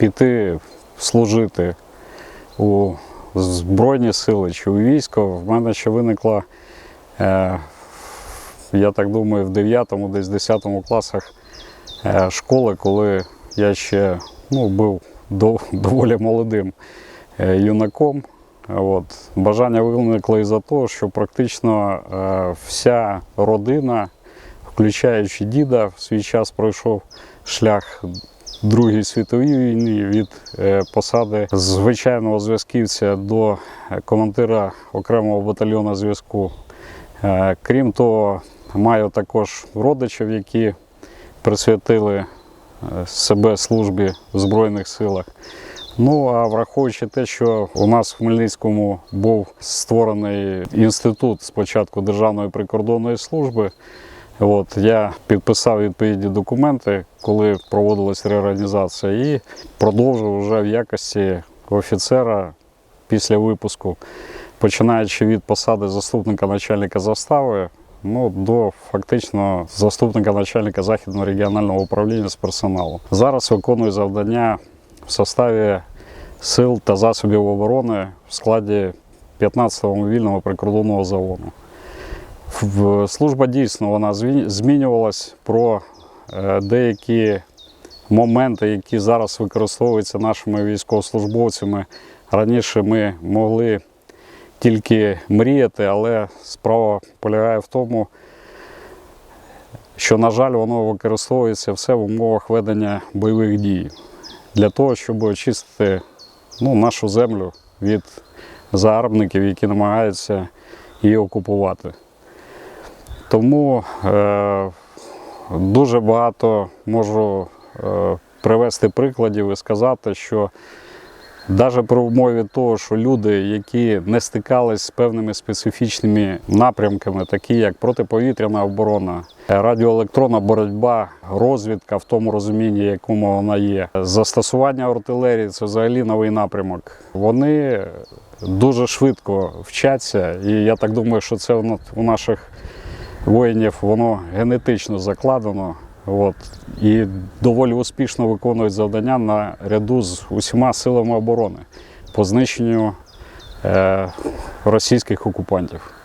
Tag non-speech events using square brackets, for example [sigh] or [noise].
піти служити у Збройні сили чи у військо, в мене ще виникла, е, я так думаю, в 9 десь 10 класах е, школи, коли я ще ну, був дов- [laughs] доволі молодим е, юнаком. От. Бажання виникло із-за того, що практично вся родина, включаючи діда, в свій час пройшов шлях Другої світової війни від е, посади звичайного зв'язківця до е, командира окремого батальйону зв'язку. Е, Крім того, маю також родичів, які присвятили себе службі в Збройних силах. Ну а враховуючи те, що у нас в Хмельницькому був створений інститут спочатку Державної прикордонної служби. От, я підписав відповідні документи, коли проводилась реорганізація, і продовжив вже в якості офіцера після випуску, починаючи від посади заступника начальника застави ну, до фактично заступника начальника західного регіонального управління з персоналу. Зараз виконую завдання в составі сил та засобів оборони в складі 15-го мобільного прикордонного загону. Служба дійсно вона змінювалась про е, деякі моменти, які зараз використовуються нашими військовослужбовцями. Раніше ми могли тільки мріяти, але справа полягає в тому, що, на жаль, воно використовується все в умовах ведення бойових дій для того, щоб очистити ну, нашу землю від загарбників, які намагаються її окупувати. Тому е, дуже багато можу е, привести прикладів і сказати, що навіть при умові того, що люди, які не стикались з певними специфічними напрямками, такі як протиповітряна оборона, радіоелектронна боротьба, розвідка в тому розумінні, якому вона є, застосування артилерії це взагалі новий напрямок. Вони дуже швидко вчаться, і я так думаю, що це у наших воїнів воно генетично закладено. От, і доволі успішно виконують завдання на ряду з усіма силами оборони по знищенню е, російських окупантів.